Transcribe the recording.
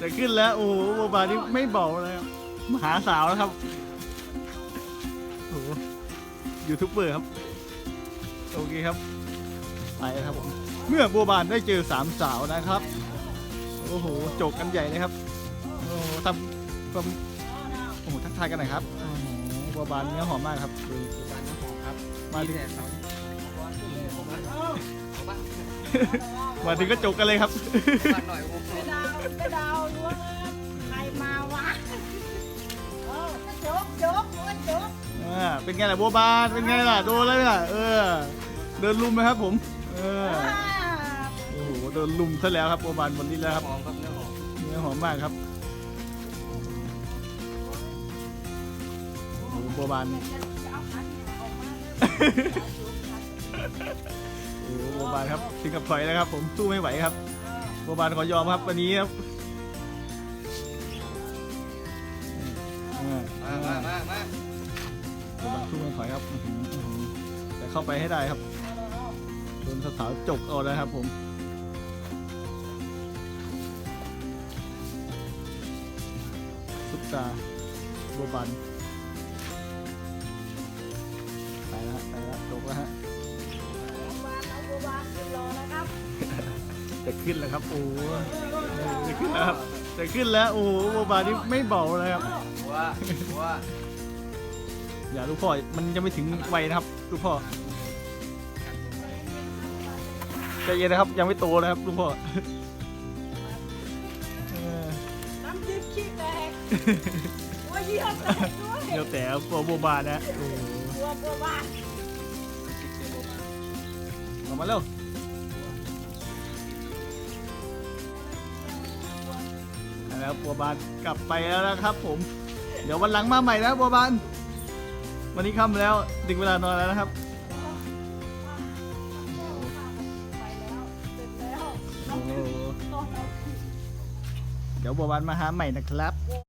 จะขึ้นแล้ว โอ้โหโบบานี่ไม่เบาเลยครับมหาสาวแล้วครับโอ้โหยูทูบเบอร์ครับ โอเคครับ ไปแล้วครับผม เมื่อบัวบานได้เจอสามสาวนะครับ โอ้โหโจกกันใหญ่เลยครับ โอ้โหทำความโอ้โหทักทายกันหน่อยครับโอ้โหบัวบานเนื้อหอมมากครับดูบ้านน้ำหอมครับมาถึง แต่สาวมาถึงก็โจกกันเลยครับ บ้านหน่อยผมไม่ ดาวไม่ดาวล้วงเลยใครมาวะเออจ๊กจ๊กจ๊กอ่าเป็นไงล่ะบัวบานเป็นไงล่ะโดนแล้วล่ะเออ เดินลุมไหมครับผมเออโอ้โหโดนลุมซะแล้วครับบัวบานวันนี้แล้วครับหอมครับเนื้อหอมเนื้อหอมมากครับโอ้โหบัวบานโอ้โหบัวบานครับถึงกับถอยแล้วครับ ผมสู้ไม่ไหวครับ บัวบานขอยอมครับวันนี้ครับมามามามาบัวบานสู้ไม่ถอยครับแต่เข้าไปให้ได้ครับโดนสาวจกเอาแล้วครับผมซุปตาบัวบานไปแล้วไปแล้วจกแล้วฮะ จะขึ้นแล้วครับโอ้โหจะขึ้นแล้วครับจะขึ้นแล้วโอ้โหโบบานี่ไม่เบาเลยครับหัวหัวอย่าลูกพ่อมันยังไม่ถึงวัยนะครับลูกพ่อใจเย็นนะครับยังไม่โตนะครับลูกพ่อเออน้ำจิ้มขี้แตกหัวเยี่ยวแตกด้วยเดี๋ยวแต่ตัวโบบานะโอ้โหหัวบัวบานออกมาเร็ว แล้วบัวบานกลับไปแล้วนะครับ ผม เดี๋ยววันหลังมาใหม่นะบัวบานวันนี้ค่ำแล้วถึงเวลานอนแล้วนะครับ ไปแล้วเสร็จแล้วโอ้โหต้องเอาเดี๋ยวบัวบานมาหาใหม่นะครับ